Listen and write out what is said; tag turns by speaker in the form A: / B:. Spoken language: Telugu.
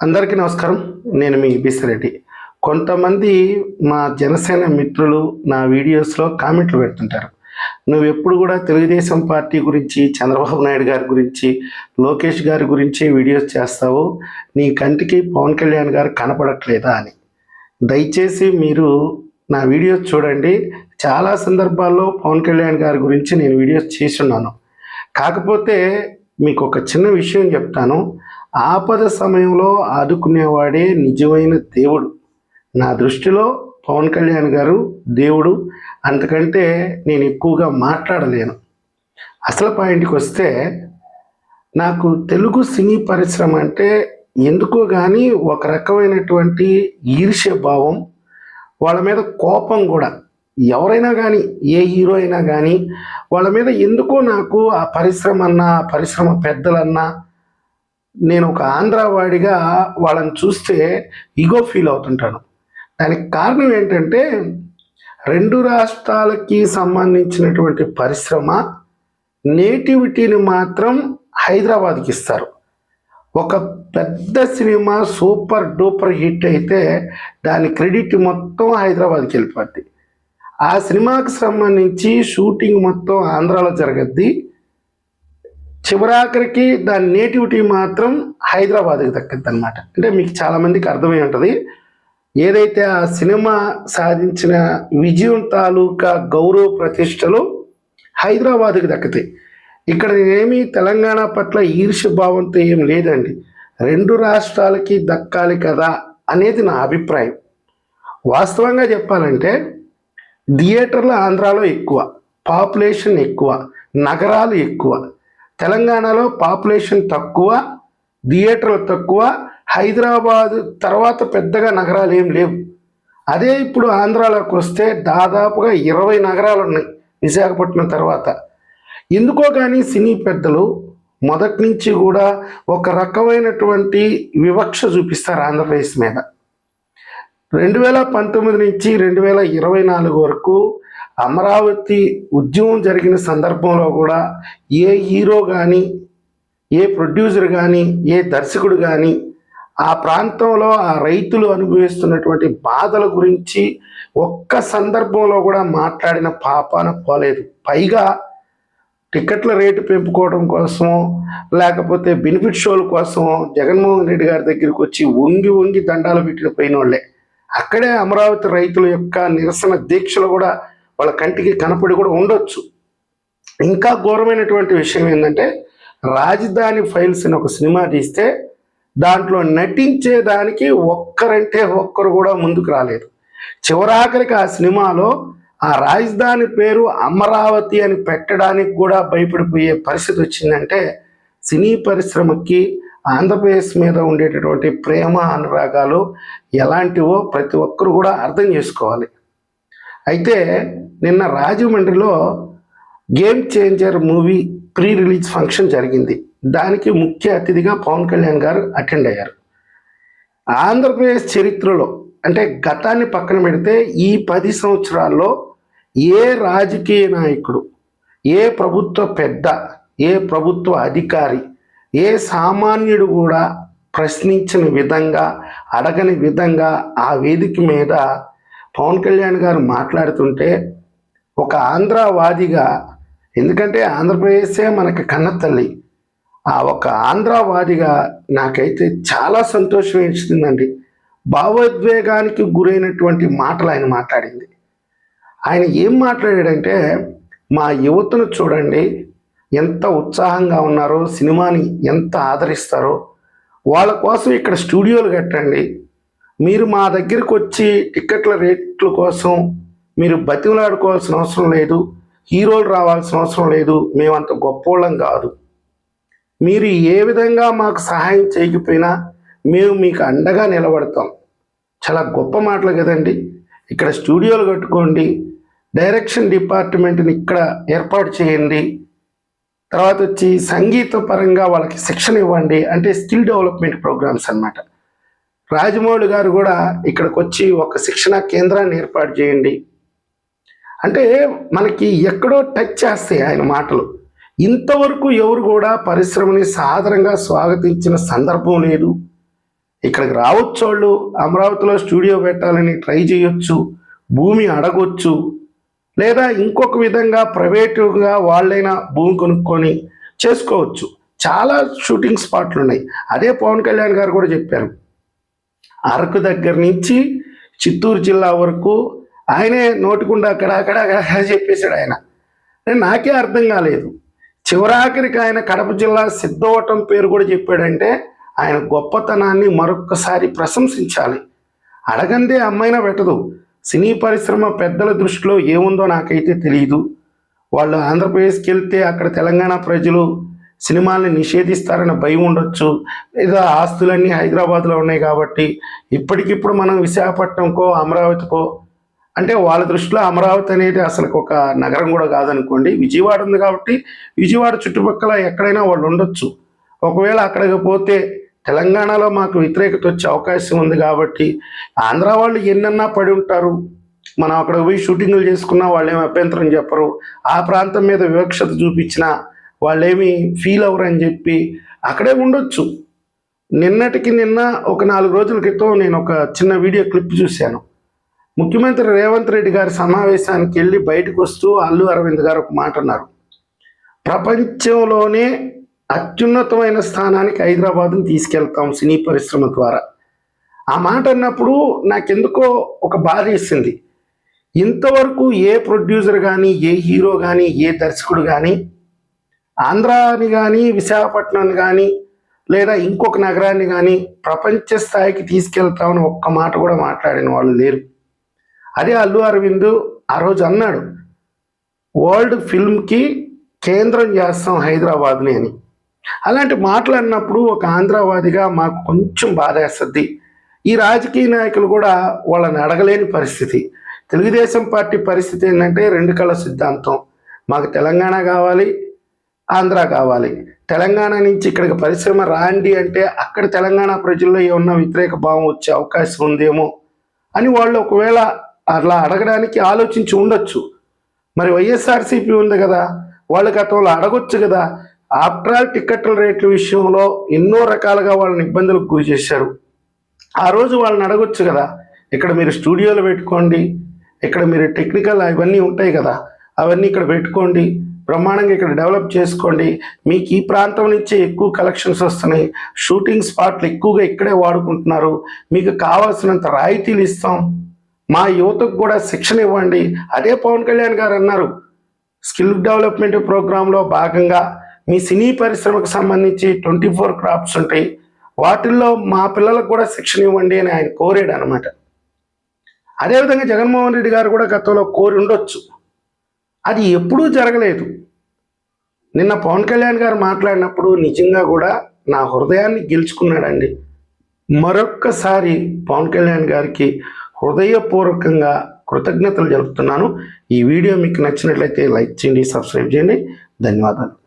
A: అందరికీ నమస్కారం. నేను మీ బిసిరెడ్డి. కొంతమంది మా జనసేన మిత్రులు నా వీడియోస్లో కామెంట్లు పెడుతుంటారు. నువ్వు ఎప్పుడు కూడా తెలుగుదేశం పార్టీ గురించి చంద్రబాబు నాయుడు గారి గురించి లోకేష్ గారి గురించి వీడియోస్ చేస్తావు నీ కంటికి పవన్ కళ్యాణ్ గారు కనపడట్లేదా అని. దయచేసి మీరు నా వీడియోస్ చూడండి. చాలా సందర్భాల్లో పవన్ కళ్యాణ్ గారి గురించి నేను వీడియోస్ చేసి ఉన్నాను కాకపోతే మీకు ఒక చిన్న విషయం చెప్తాను. ఆపద సమయంలో ఆదుకునేవాడే నిజమైన దేవుడు. నా దృష్టిలో పవన్ కళ్యాణ్ గారు దేవుడు. అంతకంటే నేను ఎక్కువగా మాట్లాడలేను. అసలు పాయింట్కి వస్తే నాకు తెలుగు సినీ పరిశ్రమ అంటే ఎందుకో కానీ ఒక రకమైనటువంటి ఈర్ష్య భావం వాళ్ళ మీద కోపం కూడా. ఎవరైనా కానీ ఏ హీరో అయినా కానీ వాళ్ళ మీద ఎందుకో నాకు ఆ పరిశ్రమ అన్నా ఆ పరిశ్రమ పెద్దలన్నా నేను ఒక ఆంధ్రవాడిగా వాళ్ళని చూస్తే ఈగో ఫీల్ అవుతుంటాను. దానికి కారణం ఏంటంటే రెండు రాష్ట్రాలకి సంబంధించినటువంటి పరిశ్రమ నేటివిటీని మాత్రం హైదరాబాద్కి ఇస్తారు. ఒక పెద్ద సినిమా సూపర్ డూపర్ హిట్ అయితే దాని క్రెడిట్ మొత్తం హైదరాబాద్కి వెళ్ళిపోద్ది. ఆ సినిమాకి సంబంధించి షూటింగ్ మొత్తం ఆంధ్రాలో జరగద్ది. చివరాఖరికి దాని నేటివిటీ మాత్రం హైదరాబాద్కి దక్కింది అనమాట అంటే మీకు చాలామందికి అర్థమై ఉంటుంది. ఏదైతే ఆ సినిమా సాధించిన విజయం తాలూకా గౌరవ ప్రతిష్టలు హైదరాబాద్కి దక్కుతాయి ఇక్కడ ఏమీ తెలంగాణ పట్ల ఈర్ష్య భావంతో ఏం లేదండి. రెండు రాష్ట్రాలకి దక్కాలి కదా అనేది నా అభిప్రాయం. వాస్తవంగా చెప్పాలంటే థియేటర్లు ఆంధ్రాలో ఎక్కువ పాపులేషన్ ఎక్కువ నగరాలు ఎక్కువ. తెలంగాణలో పాపులేషన్ తక్కువ థియేటర్లు తక్కువ హైదరాబాద్ తర్వాత పెద్దగా నగరాలు ఏం లేవు. అదే ఇప్పుడు ఆంధ్రాలోకి వస్తే దాదాపుగా ఇరవై నగరాలు ఉన్నాయి విశాఖపట్నం తర్వాత. ఎందుకో కానీ సినీ పెద్దలు మొదటి నుంచి కూడా ఒక రకమైనటువంటి వివక్ష చూపిస్తారు ఆంధ్రప్రదేశ్ మీద. రెండు వేల పంతొమ్మిది నుంచి రెండు వేల ఇరవై నాలుగు వరకు అమరావతి ఉద్యమం జరిగిన సందర్భంలో కూడా ఏ హీరో కానీ ఏ ప్రొడ్యూసర్ కానీ ఏ దర్శకుడు కానీ ఆ ప్రాంతంలో ఆ రైతులు అనుభవిస్తున్నటువంటి బాధల గురించి ఒక్క సందర్భంలో కూడా మాట్లాడిన పాపాన పోలేదు. పైగా టికెట్ల రేటు పెంపుకోవడం కోసం లేకపోతే బెనిఫిట్ షోల కోసం జగన్మోహన్ రెడ్డి గారి దగ్గరికి వచ్చి వంగి వంగి దండాలు పెట్టిన పోయిన వాళ్ళే అక్కడే అమరావతి రైతుల యొక్క నిరసన దీక్షలు కూడా వాళ్ళ కంటికి కనపడి కూడా ఉండొచ్చు. ఇంకా ఘోరమైనటువంటి విషయం ఏంటంటే రాజధాని ఫైల్స్ అని ఒక సినిమా తీస్తే దాంట్లో నటించేదానికి ఒక్కరంటే ఒక్కరు కూడా ముందుకు రాలేదు. చివరాఖరికి ఆ సినిమాలో ఆ రాజధాని పేరు అమరావతి అని పెట్టడానికి కూడా భయపడిపోయే పరిస్థితి వచ్చిందంటే సినీ పరిశ్రమకి ఆంధ్రప్రదేశ్ మీద ఉండేటటువంటి ప్రేమ అనురాగాలు ఎలాంటివో ప్రతి ఒక్కరు కూడా అర్థం చేసుకోవాలి. అయితే నిన్న రాజమండ్రిలో game changer movie pre release function జరిగింది. దానికి ముఖ్య అతిథిగా పవన్ కళ్యాణ్ గారు అటెండ్ అయ్యారు. ఆంధ్రప్రదేశ్ చరిత్రలో అంటే గతాన్ని పక్కన పెడితే ఈ పది సంవత్సరాల్లో ఏ రాజకీయ నాయకుడు ఏ ప్రభుత్వ పెద్ద ఏ ప్రభుత్వ అధికారి ఏ సామాన్యుడు కూడా ప్రశ్నించిన విధంగా అడగని విధంగా ఆ వేదిక మీద పవన్ కళ్యాణ్ గారు మాట్లాడుతుంటే ఒక ఆంధ్రావాదిగా ఎందుకంటే ఆంధ్రప్రదేశే మనకి కన్న తల్లి ఆ ఒక ఆంధ్రావాదిగా నాకైతే చాలా సంతోషం వేసిందండి. భావోద్వేగానికి గురైనటువంటి మాటలు ఆయన మాట్లాడింది. ఆయన ఏం మాట్లాడాడంటే మా యువతను చూడండి ఎంత ఉత్సాహంగా ఉన్నారో సినిమాని ఎంత ఆదరిస్తారో వాళ్ళ కోసం ఇక్కడ స్టూడియోలు కట్టండి మీరు మా దగ్గరికి వచ్చి టిక్కెట్ల రేట్ల కోసం మీరు బతిమలాడుకోవాల్సిన అవసరం లేదు. హీరోలు రావాల్సిన అవసరం లేదు. మేమంత గొప్పోళ్ళం కాదు. మీరు ఏ విధంగా మాకు సహాయం చేయకపోయినా మేము మీకు అండగా నిలబడతాం. చాలా గొప్ప మాటలు కదండి. ఇక్కడ స్టూడియోలు కట్టుకోండి. డైరెక్షన్ డిపార్ట్మెంట్ని ఇక్కడ ఏర్పాటు చేయండి. తర్వాత వచ్చి సంగీత పరంగా వాళ్ళకి శిక్షణ ఇవ్వండి. అంటే స్కిల్ డెవలప్మెంట్ ప్రోగ్రామ్స్ అన్నమాట. రాజమౌళి గారు కూడా ఇక్కడికి వచ్చి ఒక శిక్షణ కేంద్రాన్ని ఏర్పాటు చేయండి. అంటే మనకి ఎక్కడో టచ్ చేస్తాయి ఆయన మాటలు. ఇంతవరకు ఎవరు కూడా పరిశ్రమని సాధారణంగా స్వాగతించిన సందర్భం లేదు. ఇక్కడికి రావచ్చు వాళ్ళు అమరావతిలో స్టూడియో పెట్టాలని ట్రై చేయొచ్చు భూమి అడగొచ్చు లేదా ఇంకొక విధంగా ప్రైవేటుగా వాళ్ళైనా భూమి కొనుక్కొని చేసుకోవచ్చు. చాలా షూటింగ్ స్పాట్లు ఉన్నాయి. అదే పవన్ కళ్యాణ్ గారు కూడా చెప్పారు. అరకు దగ్గర నుంచి చిత్తూరు జిల్లా వరకు ఆయనే నోటికుండా అక్కడ అక్కడ అక్కడ చెప్పేశాడు ఆయన. నాకే అర్థం కాలేదు. చివరాఖరికి ఆయన కడప జిల్లా సిద్ధవటం పేరు కూడా చెప్పాడంటే ఆయన గొప్పతనాన్ని మరొక్కసారి ప్రశంసించాలి. అడగందే అమ్మైనా పెట్టదు. సినీ పరిశ్రమ పెద్దల దృష్టిలో ఏముందో నాకైతే తెలియదు వాళ్ళు ఆంధ్రప్రదేశ్కి వెళ్తే అక్కడ తెలంగాణ ప్రజలు సినిమాల్ని నిషేధిస్తారన్న భయం ఉండొచ్చు. లేదా ఆస్తులన్నీ హైదరాబాద్లో ఉన్నాయి కాబట్టి ఇప్పటికిప్పుడు మనం విశాఖపట్నంకో అమరావతికో అంటే వాళ్ళ దృష్టిలో అమరావతి అనేది అసలు ఒక నగరం కూడా కాదనుకోండి. విజయవాడ ఉంది కాబట్టి విజయవాడ చుట్టుపక్కల ఎక్కడైనా వాళ్ళు ఉండొచ్చు. ఒకవేళ అక్కడికి పోతే తెలంగాణలో మాకు వ్యతిరేకత వచ్చే అవకాశం ఉంది కాబట్టి ఆంధ్ర వాళ్ళు ఎన్నన్నా పడి ఉంటారు. మనం అక్కడ పోయి షూటింగ్లు చేసుకున్నా వాళ్ళు ఏం అభ్యంతరం చెప్పరు. ఆ ప్రాంతం మీద వివక్షత చూపించినా వాళ్ళేమి ఫీల్ అవ్వరని చెప్పి అక్కడే ఉండొచ్చు. నిన్నటికి నిన్న ఒక నాలుగు రోజుల క్రితం నేను ఒక చిన్న వీడియో క్లిప్ చూశాను. ముఖ్యమంత్రి రేవంత్ రెడ్డి గారి సమావేశానికి వెళ్ళి బయటకు వస్తూ అల్లు అరవింద్ గారు ఒక మాట అన్నారు. ప్రపంచంలోనే అత్యున్నతమైన స్థానానికి హైదరాబాద్ని తీసుకెళ్తాం సినీ పరిశ్రమ ద్వారా. ఆ మాట అన్నప్పుడు నాకెందుకో ఒక బాధ వేసింది. ఇంతవరకు ఏ ప్రొడ్యూసర్ కానీ ఏ హీరో కానీ ఏ దర్శకుడు కానీ ఆంధ్రాని కానీ విశాఖపట్నాన్ని కానీ లేదా ఇంకొక నగరాన్ని కానీ ప్రపంచ స్థాయికి తీసుకెళ్తామని ఒక్క మాట కూడా మాట్లాడిన వాళ్ళు లేరు. అదే అల్లు అరవింద్ ఆ రోజు అన్నాడు వరల్డ్ ఫిల్మ్కి కేంద్రం చేస్తాం హైదరాబాద్ని అని. అలాంటి మాటలు అన్నప్పుడు ఒక ఆంధ్రవాదిగా మాకు కొంచెం బాధేస్తుంది ఈ రాజకీయ నాయకులు కూడా వాళ్ళని అడగలేని పరిస్థితి. తెలుగుదేశం పార్టీ పరిస్థితి ఏంటంటే రెండు కళ్ళ సిద్ధాంతం. మాకు తెలంగాణ కావాలి ఆంధ్ర కావాలి. తెలంగాణ నుంచి ఇక్కడికి పరిశ్రమ రాండి అంటే అక్కడ తెలంగాణ ప్రజల్లో ఏమన్నా వ్యతిరేక భావం వచ్చే అవకాశం ఉందేమో అని వాళ్ళు ఒకవేళ అలా అడగడానికి ఆలోచించి ఉండొచ్చు. మరి వైఎస్ఆర్సీపీ ఉంది కదా వాళ్ళు గతంలో అడగొచ్చు కదా ఆఫ్టర్ ఆల్ టిక్కెట్ల రేట్ల విషయంలో ఎన్నో రకాలుగా వాళ్ళని ఇబ్బందులకు గురి చేశారు. ఆ రోజు వాళ్ళని అడగొచ్చు కదా ఇక్కడ మీరు స్టూడియోలు పెట్టుకోండి ఇక్కడ మీరు టెక్నికల్ అవన్నీ ఉంటాయి కదా అవన్నీ ఇక్కడ పెట్టుకోండి బ్రహ్మాండంగా ఇక్కడ డెవలప్ చేసుకోండి. మీకు ఈ ప్రాంతం నుంచే ఎక్కువ కలెక్షన్స్ వస్తున్నాయి. షూటింగ్ స్పాట్లు ఎక్కువగా ఇక్కడే వాడుకుంటున్నారు. మీకు కావాల్సినంత రాయితీలు ఇస్తాం. మా యువతకు కూడా శిక్షణ ఇవ్వండి. అదే పవన్ కళ్యాణ్ గారు అన్నారు. స్కిల్ డెవలప్మెంట్ ప్రోగ్రాంలో భాగంగా మీ సినీ పరిశ్రమకు సంబంధించి ట్వంటీ ఫోర్ క్రాప్స్ ఉంటాయి. వాటిల్లో మా పిల్లలకు కూడా శిక్షణ ఇవ్వండి అని ఆయన కోరాడు అనమాట అదేవిధంగా జగన్మోహన్ రెడ్డి గారు కూడా గతంలో కోరి ఉండొచ్చు. అది ఎప్పుడూ జరగలేదు. నిన్న పవన్ కళ్యాణ్ గారు మాట్లాడినప్పుడు నిజంగా కూడా నా హృదయాన్ని గెలుచుకున్నాడండి. మరొక్కసారి పవన్ కళ్యాణ్ గారికి హృదయపూర్వకంగా కృతజ్ఞతలు జరుపుతున్నాను. ఈ వీడియో మీకు నచ్చినట్లయితే లైక్ చేయండి సబ్స్క్రైబ్ చేయండి. ధన్యవాదాలు.